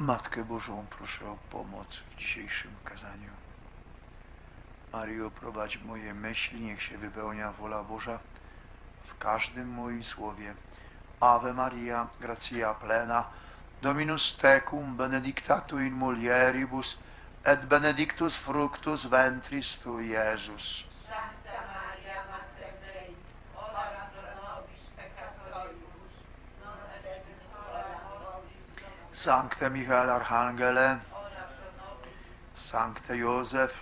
Matkę Bożą proszę o pomoc w dzisiejszym kazaniu. Mario, prowadź moje myśli, niech się wypełnia wola Boża w każdym moim słowie. Ave Maria, gratia plena, Dominus tecum, benedicta in mulieribus, et benedictus fructus ventris tu, Jezus. Sancte Michael Archangele, Sancte Józef,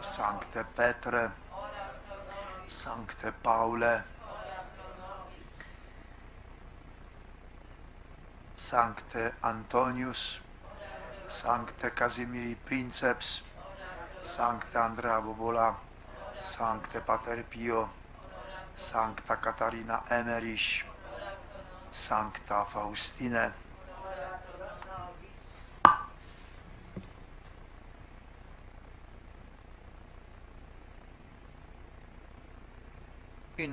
Sancte Petre, Sancte Paule. Sancte Antonius, Sancte Casimiri Princeps, Sancte Andrea Bobola, Sancte Pater Pio, Sancta Catarina Emmerich, Sancta Faustine,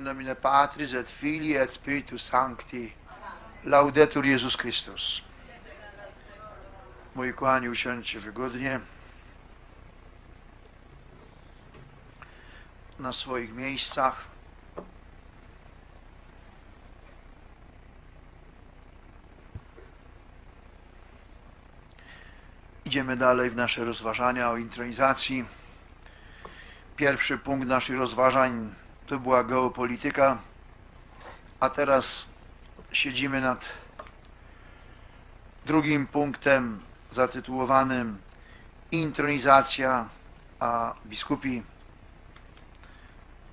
nomine Patris et Filii et Spiritus Sancti, laudetur Jezus Chrystus. Moi kochani, usiądźcie wygodnie na swoich miejscach. Idziemy dalej w nasze rozważania o intronizacji. Pierwszy punkt naszych rozważań to była geopolityka, a teraz siedzimy nad drugim punktem zatytułowanym Intronizacja, a biskupi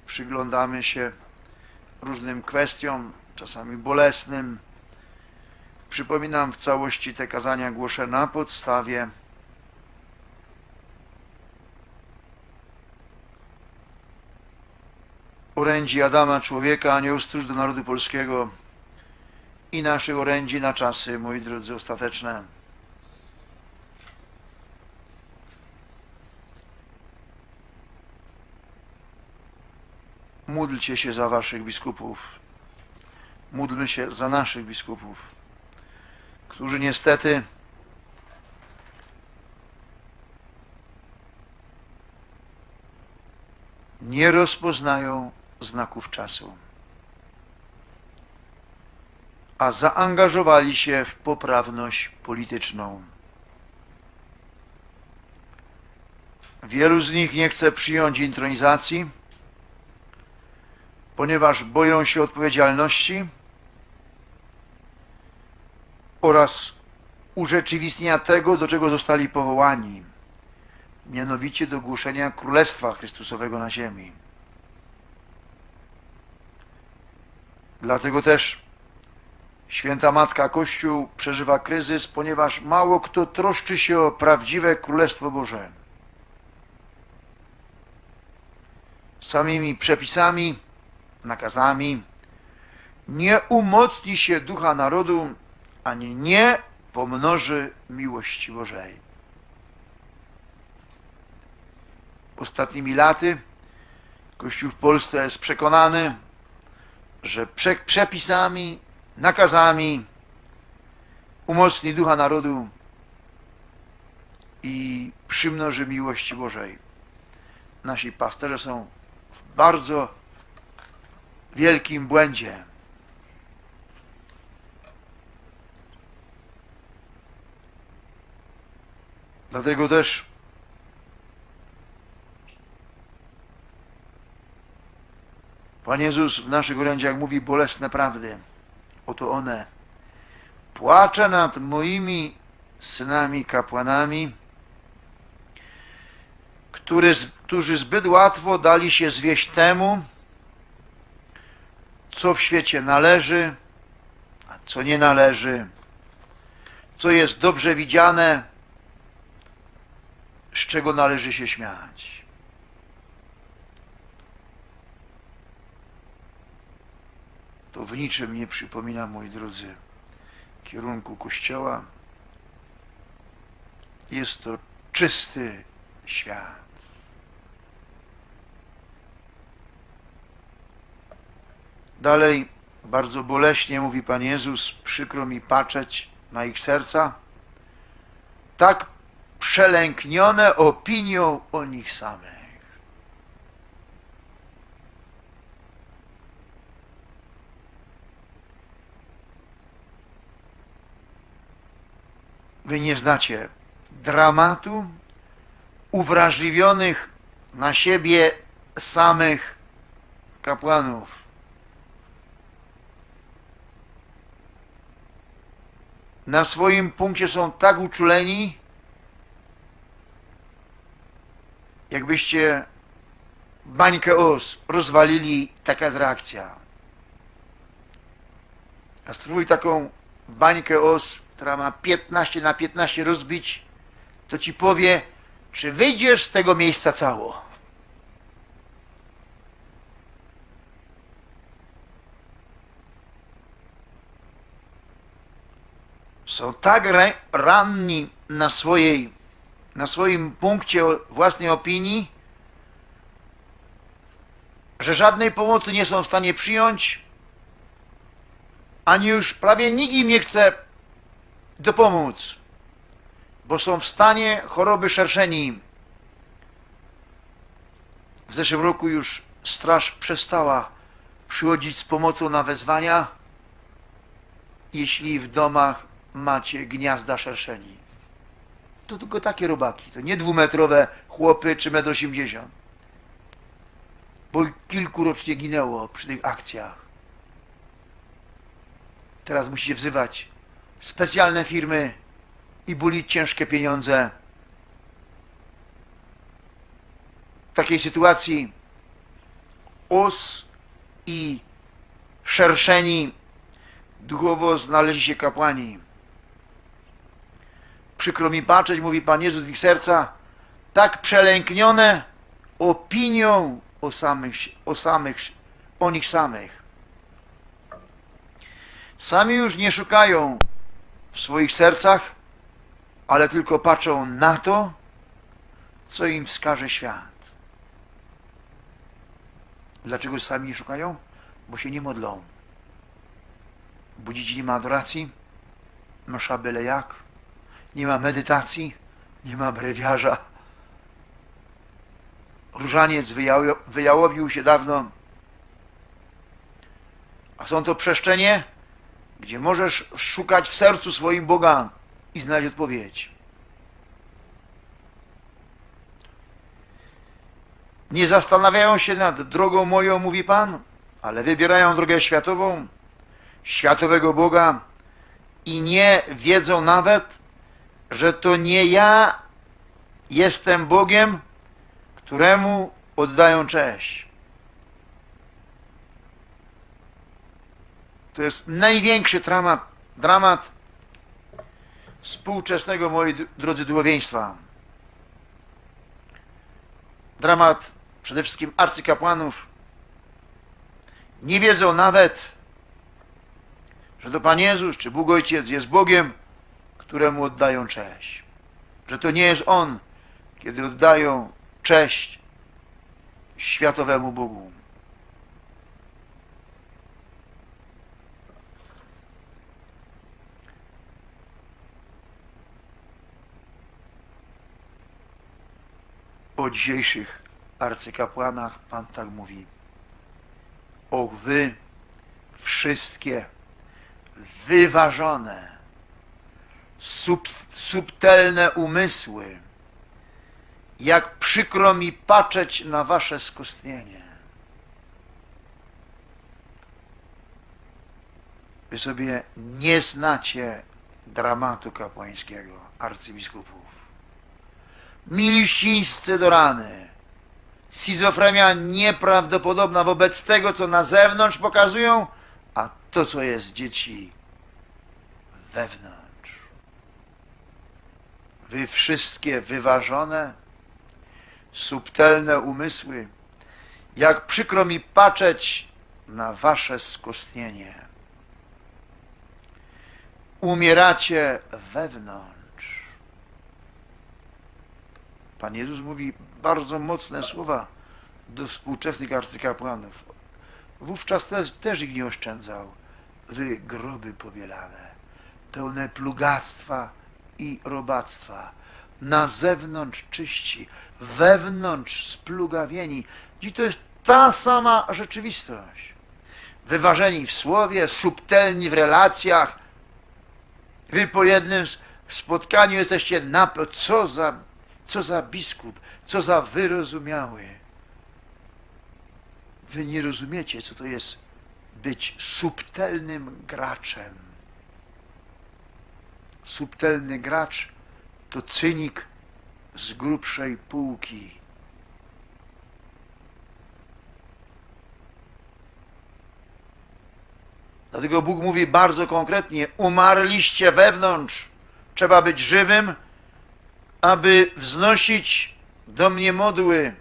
przyglądamy się różnym kwestiom, czasami bolesnym. Przypominam, w całości te kazania głoszę na podstawie orędzi Adama człowieka, anioł stróż do narodu polskiego i naszych orędzi na czasy, moi drodzy, ostateczne. Módlcie się za waszych biskupów. Módlmy się za naszych biskupów, którzy niestety nie rozpoznają znaków czasu, a zaangażowali się w poprawność polityczną. Wielu z nich nie chce przyjąć intronizacji, ponieważ boją się odpowiedzialności oraz urzeczywistnienia tego, do czego zostali powołani mianowicie do głoszenia Królestwa Chrystusowego na ziemi. Dlatego też Święta Matka Kościół przeżywa kryzys, ponieważ mało kto troszczy się o prawdziwe Królestwo Boże. Samymi przepisami, nakazami nie umocni się ducha narodu, ani nie pomnoży miłości Bożej. ostatnimi laty Kościół w Polsce jest przekonany, że prze, przepisami, nakazami umocni ducha narodu i przymnoży miłości Bożej. Nasi pasterze są w bardzo wielkim błędzie. Dlatego też Pan Jezus w naszych orędziach mówi bolesne prawdy. Oto one. Płaczę nad moimi synami kapłanami, który, którzy zbyt łatwo dali się zwieść temu, co w świecie należy, a co nie należy, co jest dobrze widziane, z czego należy się śmiać. To w niczym nie przypomina, moi drodzy, kierunku kościoła. Jest to czysty świat. Dalej, bardzo boleśnie mówi Pan Jezus, przykro mi patrzeć na ich serca, tak przelęknione opinią o nich samych. Wy nie znacie dramatu uwrażliwionych na siebie samych kapłanów. Na swoim punkcie są tak uczuleni, jakbyście bańkę os rozwalili, taka reakcja. A spróbuj taką bańkę os, która ma 15 na 15 rozbić, to ci powie, czy wyjdziesz z tego miejsca cało. Są tak ra- ranni na swojej, na swoim punkcie własnej opinii, że żadnej pomocy nie są w stanie przyjąć, ani już prawie nikt im nie chce dopomóc, bo są w stanie choroby szerszeni. W zeszłym roku już straż przestała przychodzić z pomocą na wezwania, jeśli w domach macie gniazda szerszeni. To tylko takie robaki, to nie dwumetrowe chłopy czy metr osiemdziesiąt. Bo kilku rocznie ginęło przy tych akcjach. Teraz musicie wzywać specjalne firmy i bulić ciężkie pieniądze. W takiej sytuacji os i szerszeni duchowo znaleźli się kapłani. Przykro mi patrzeć, mówi Pan Jezus w ich serca, tak przelęknione opinią o samych, o samych, o nich samych. Sami już nie szukają w swoich sercach, ale tylko patrzą na to, co im wskaże świat. Dlaczego sami nie szukają? Bo się nie modlą. Bo dzieci nie ma adoracji, msza byle jak, nie ma medytacji, nie ma brewiarza. Różaniec wyjało- wyjałowił się dawno, a są to przestrzenie, gdzie możesz szukać w sercu swoim Boga i znaleźć odpowiedź. Nie zastanawiają się nad drogą moją, mówi Pan, ale wybierają drogę światową, światowego Boga i nie wiedzą nawet, że to nie ja jestem Bogiem, któremu oddają cześć. To jest największy dramat, dramat współczesnego, moi drodzy duchowieństwa. Dramat przede wszystkim arcykapłanów. Nie wiedzą nawet, że to Pan Jezus czy Bóg Ojciec jest Bogiem, któremu oddają cześć. Że to nie jest On, kiedy oddają cześć światowemu Bogu. O dzisiejszych arcykapłanach Pan tak mówi. Och wy wszystkie wyważone, sub, subtelne umysły, jak przykro mi patrzeć na wasze skostnienie. Wy sobie nie znacie dramatu kapłańskiego arcybiskupów. Miliścińscy do rany. Schizofrenia nieprawdopodobna wobec tego, co na zewnątrz pokazują, a to, co jest dzieci wewnątrz. Wy wszystkie wyważone, subtelne umysły, jak przykro mi patrzeć na wasze skostnienie. Umieracie wewnątrz. Pan Jezus mówi bardzo mocne słowa do współczesnych arcykapłanów. Wówczas też, też ich nie oszczędzał. Wy groby pobielane, pełne plugactwa i robactwa. Na zewnątrz czyści, wewnątrz splugawieni. I to jest ta sama rzeczywistość. Wyważeni w słowie, subtelni w relacjach. Wy po jednym spotkaniu jesteście na... Co za, co za biskup, co za wyrozumiały. Wy nie rozumiecie, co to jest być subtelnym graczem. Subtelny gracz to cynik z grubszej półki. Dlatego Bóg mówi bardzo konkretnie: umarliście wewnątrz. Trzeba być żywym, aby wznosić do mnie modły.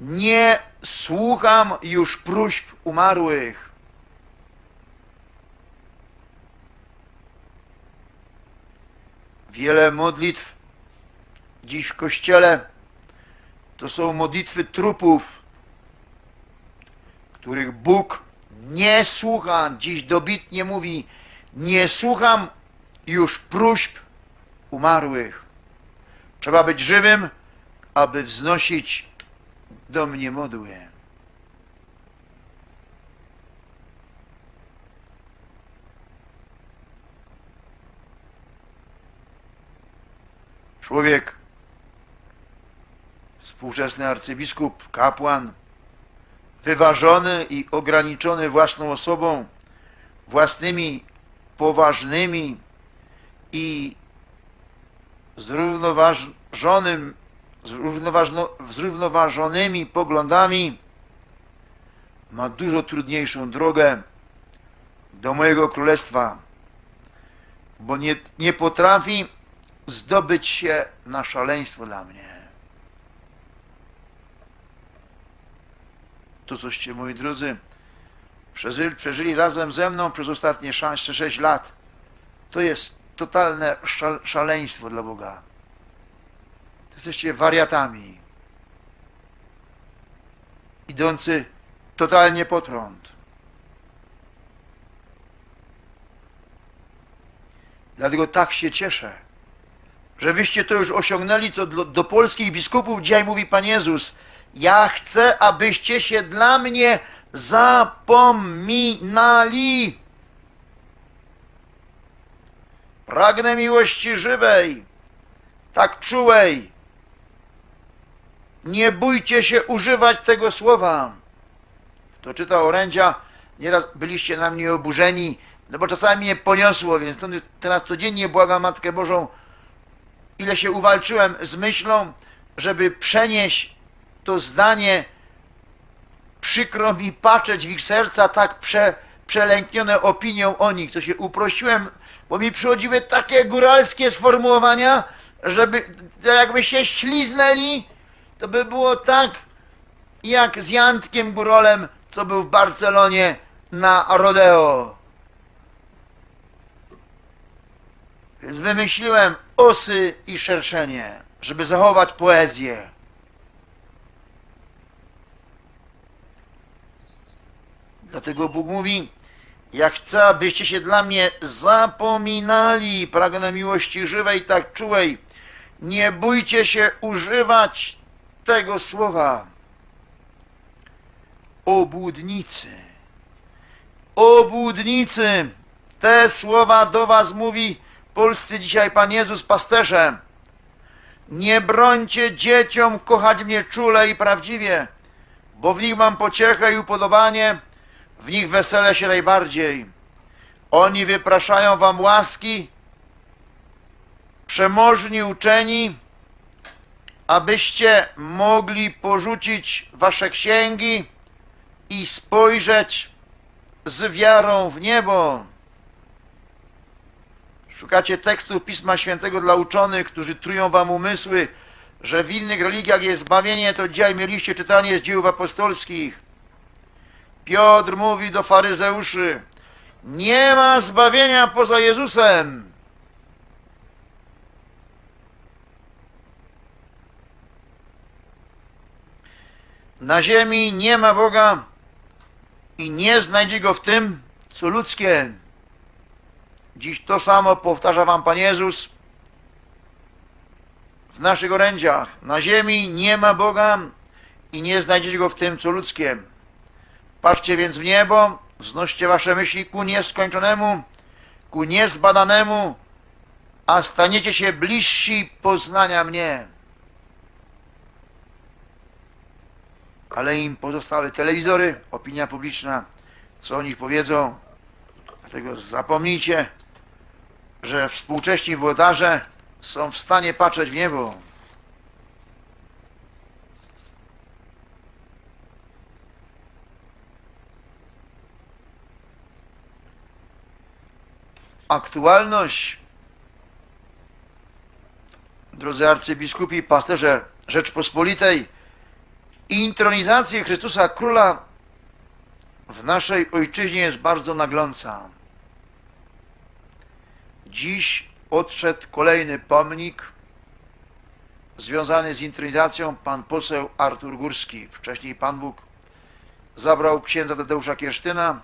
Nie słucham już próśb umarłych. Wiele modlitw dziś w kościele to są modlitwy trupów, których Bóg nie słucha. Dziś dobitnie mówi: Nie słucham już próśb umarłych. Trzeba być żywym, aby wznosić do mnie modły. Człowiek, współczesny arcybiskup, kapłan, wyważony i ograniczony własną osobą, własnymi poważnymi i zrównoważonym, zrównoważno, zrównoważonymi poglądami, ma dużo trudniejszą drogę do mojego królestwa, bo nie, nie potrafi zdobyć się na szaleństwo dla mnie. To, coście, moi drodzy, przeżyli, przeżyli razem ze mną przez ostatnie 6 czy 6 lat, to jest totalne szal, szaleństwo dla Boga. To jesteście wariatami, idący totalnie prąd. Dlatego tak się cieszę, że wyście to już osiągnęli, co do, do polskich biskupów dzisiaj mówi Pan Jezus. Ja chcę, abyście się dla mnie zapominali. Pragnę miłości żywej, tak czułej. Nie bójcie się używać tego słowa. Kto czyta orędzia, nieraz byliście na mnie oburzeni, no bo czasami mnie poniosło, więc teraz codziennie błagam Matkę Bożą, ile się uwalczyłem z myślą, żeby przenieść to zdanie, przykro mi patrzeć w ich serca tak prze, przelęknione opinią o nich, to się uprościłem, bo mi przychodziły takie góralskie sformułowania, żeby jakby się śliznęli, to by było tak, jak z Jantkiem Górolem, co był w Barcelonie na rodeo. Więc wymyśliłem osy i szerszenie, żeby zachować poezję. Dlatego Bóg mówi, ja chcę, abyście się dla mnie zapominali, pragnę miłości żywej, tak czułej. Nie bójcie się używać tego słowa. Obłudnicy. Obłudnicy. Te słowa do was mówi polscy dzisiaj Pan Jezus pasterze. Nie brońcie dzieciom kochać mnie czule i prawdziwie, bo w nich mam pociechę i upodobanie, w nich wesele się najbardziej. Oni wypraszają wam łaski, przemożni uczeni, abyście mogli porzucić wasze księgi i spojrzeć z wiarą w niebo. Szukacie tekstów Pisma Świętego dla uczonych, którzy trują wam umysły, że w innych religiach jest zbawienie, to dzisiaj mieliście czytanie z dzieł apostolskich. Piotr mówi do faryzeuszy, nie ma zbawienia poza Jezusem. Na ziemi nie ma Boga i nie znajdzie Go w tym, co ludzkie. Dziś to samo powtarza wam Pan Jezus w naszych orędziach. Na ziemi nie ma Boga i nie znajdziecie Go w tym, co ludzkie. Patrzcie więc w niebo, wznoście wasze myśli ku nieskończonemu, ku niezbadanemu, a staniecie się bliżsi poznania mnie. Ale im pozostały telewizory, opinia publiczna, co o nich powiedzą. Dlatego zapomnijcie, że współcześni włodarze są w stanie patrzeć w niebo. Aktualność, drodzy arcybiskupi i pasterze Rzeczpospolitej, intronizację Chrystusa Króla w naszej ojczyźnie jest bardzo nagląca. Dziś odszedł kolejny pomnik związany z intronizacją pan poseł Artur Górski. Wcześniej Pan Bóg zabrał księdza Tadeusza Kiersztyna,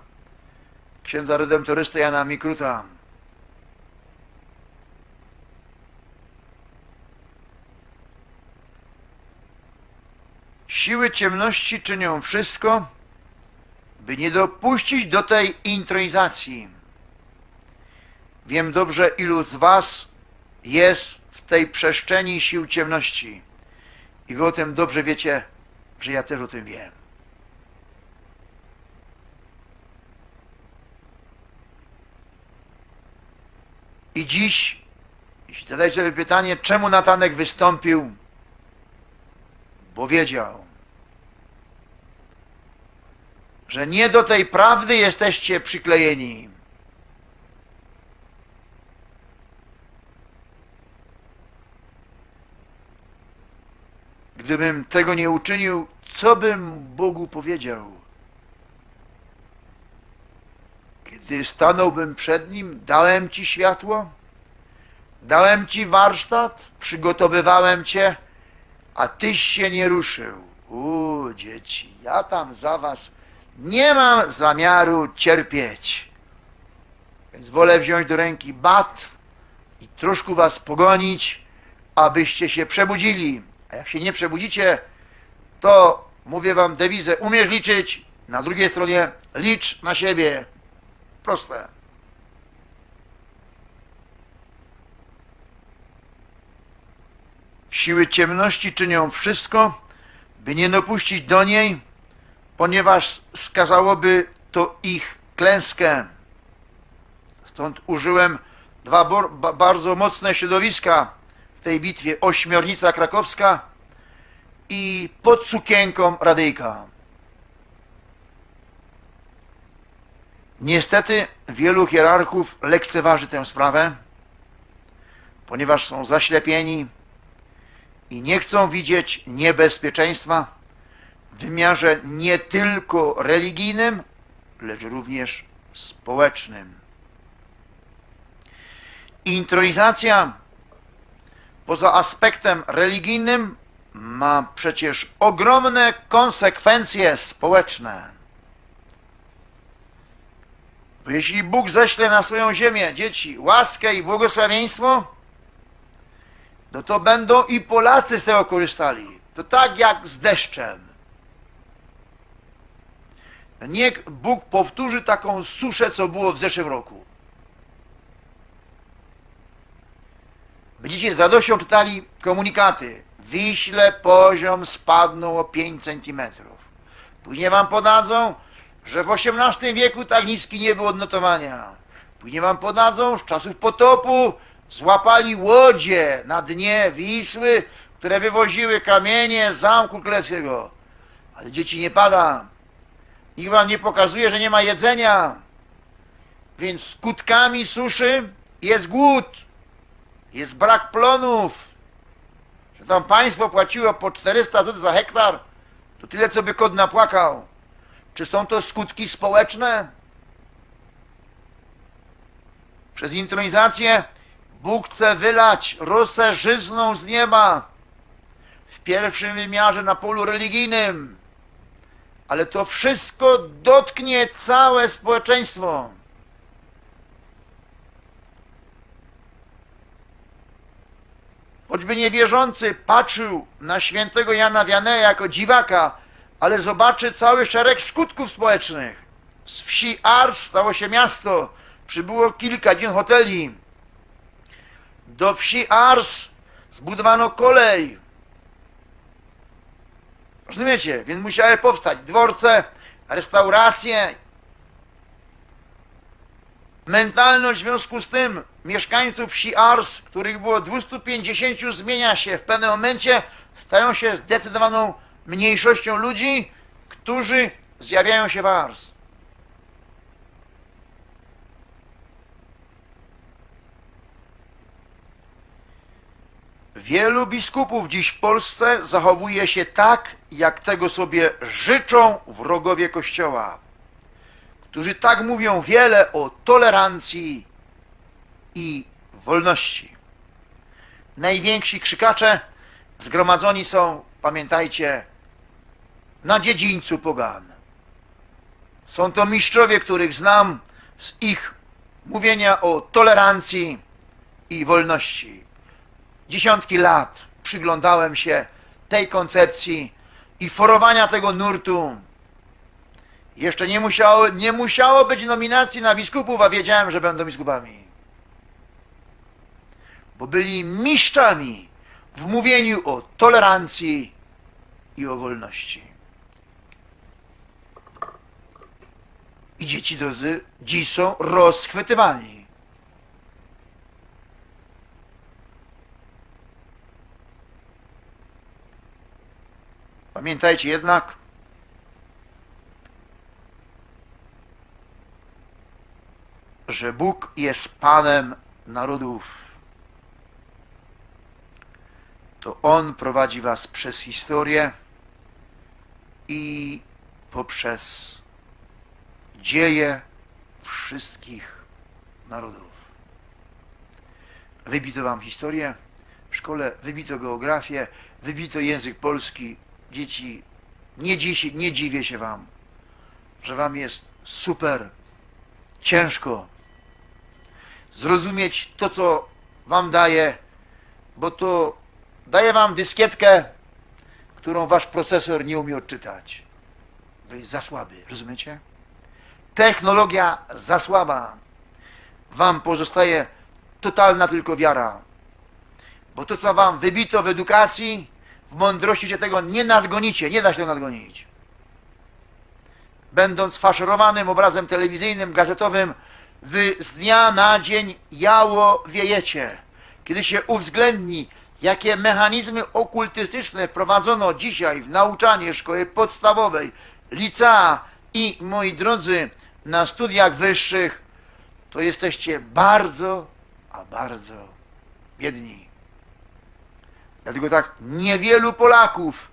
księdza redemptorysty Jana Mikruta. Siły ciemności czynią wszystko, by nie dopuścić do tej intronizacji. Wiem dobrze, ilu z Was jest w tej przestrzeni sił ciemności. I Wy o tym dobrze wiecie, że ja też o tym wiem. I dziś, jeśli zadajcie sobie pytanie, czemu Natanek wystąpił, bo wiedział, że nie do tej prawdy jesteście przyklejeni. Gdybym tego nie uczynił, co bym Bogu powiedział? Kiedy stanąłbym przed Nim, dałem Ci światło, dałem Ci warsztat, przygotowywałem Cię, a Tyś się nie ruszył. U, dzieci, ja tam za Was nie mam zamiaru cierpieć. Więc wolę wziąć do ręki bat i troszkę Was pogonić, abyście się przebudzili. A jak się nie przebudzicie, to mówię wam dewizę, umiesz liczyć, na drugiej stronie licz na siebie. Proste. Siły ciemności czynią wszystko, by nie dopuścić do niej, ponieważ skazałoby to ich klęskę. Stąd użyłem dwa bardzo mocne środowiska w tej bitwie Ośmiornica Krakowska i pod sukienką Radyjka. Niestety wielu hierarchów lekceważy tę sprawę, ponieważ są zaślepieni i nie chcą widzieć niebezpieczeństwa w wymiarze nie tylko religijnym, lecz również społecznym. Intronizacja poza aspektem religijnym ma przecież ogromne konsekwencje społeczne. Bo jeśli Bóg ześle na swoją ziemię dzieci łaskę i błogosławieństwo, no to będą i Polacy z tego korzystali. To tak jak z deszczem. Niech Bóg powtórzy taką suszę, co było w zeszłym roku. Będziecie z radością czytali komunikaty. Wiśle poziom spadnął o 5 centymetrów. Później wam podadzą, że w XVIII wieku tak niski nie było odnotowania. Później wam podadzą, z czasów potopu złapali łodzie na dnie Wisły, które wywoziły kamienie z zamku królewskiego. Ale dzieci nie pada. Nikt wam nie pokazuje, że nie ma jedzenia. Więc skutkami suszy jest głód jest brak plonów, że tam państwo płaciło po 400 zł za hektar, to tyle, co by kot napłakał. Czy są to skutki społeczne? Przez intronizację Bóg chce wylać rosę żyzną z nieba w pierwszym wymiarze na polu religijnym, ale to wszystko dotknie całe społeczeństwo. choćby niewierzący patrzył na świętego Jana Wianeja jako dziwaka, ale zobaczy cały szereg skutków społecznych. Z wsi Ars stało się miasto, przybyło kilkadziesiąt hoteli. Do wsi Ars zbudowano kolej. Rozumiecie? Więc musiały powstać dworce, restauracje. Mentalność w związku z tym mieszkańców wsi Ars, których było 250, zmienia się w pewnym momencie, stają się zdecydowaną mniejszością ludzi, którzy zjawiają się w Ars. Wielu biskupów dziś w Polsce zachowuje się tak, jak tego sobie życzą wrogowie Kościoła, którzy tak mówią wiele o tolerancji i wolności. Najwięksi krzykacze zgromadzoni są, pamiętajcie, na dziedzińcu pogan. Są to mistrzowie, których znam z ich mówienia o tolerancji i wolności dziesiątki lat przyglądałem się tej koncepcji i forowania tego nurtu. Jeszcze nie musiało, nie musiało być nominacji na biskupów, a wiedziałem, że będą biskupami. Bo byli mistrzami w mówieniu o tolerancji i o wolności. I dzieci drodzy, dziś są rozchwytywani. Pamiętajcie jednak, że Bóg jest Panem narodów. To On prowadzi Was przez historię i poprzez dzieje wszystkich narodów. Wybito Wam historię w szkole, wybito geografię, wybito język polski, dzieci, nie, dziś, nie dziwię się wam, że wam jest super ciężko zrozumieć to, co wam daje, bo to daje wam dyskietkę, którą wasz procesor nie umie odczytać. To jest za słaby, rozumiecie? Technologia za słaba. Wam pozostaje totalna tylko wiara. Bo to, co wam wybito w edukacji, w mądrości się tego nie nadgonicie, nie da się tego nadgonić. Będąc faszerowanym obrazem telewizyjnym, gazetowym, wy z dnia na dzień jało wiejecie. Kiedy się uwzględni, jakie mechanizmy okultystyczne prowadzono dzisiaj w nauczanie szkoły podstawowej, licea i, moi drodzy, na studiach wyższych, to jesteście bardzo, a bardzo biedni. Dlatego tak niewielu Polaków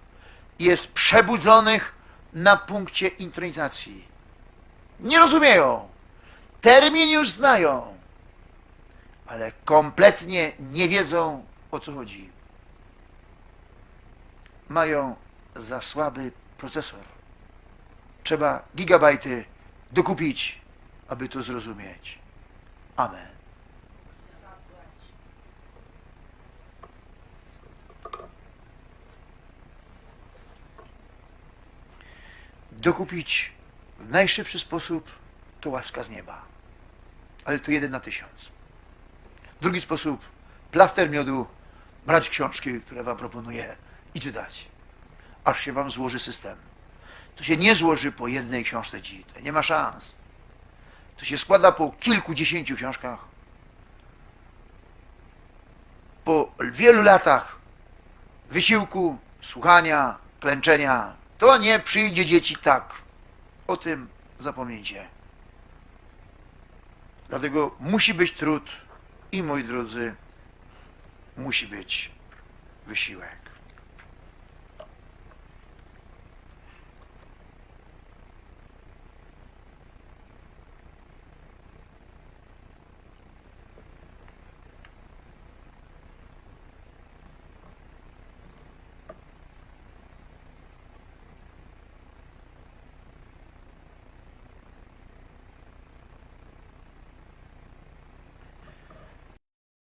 jest przebudzonych na punkcie intronizacji. Nie rozumieją. Termin już znają, ale kompletnie nie wiedzą o co chodzi. Mają za słaby procesor. Trzeba gigabajty dokupić, aby to zrozumieć. Amen. Dokupić w najszybszy sposób to łaska z nieba. Ale to jeden na tysiąc. Drugi sposób, plaster miodu, brać książki, które wam proponuję i czytać, aż się wam złoży system. To się nie złoży po jednej książce dziś, nie ma szans. To się składa po kilkudziesięciu książkach. Po wielu latach wysiłku, słuchania, klęczenia, to nie przyjdzie dzieci tak. O tym zapomnijcie. Dlatego musi być trud i moi drodzy, musi być wysiłek.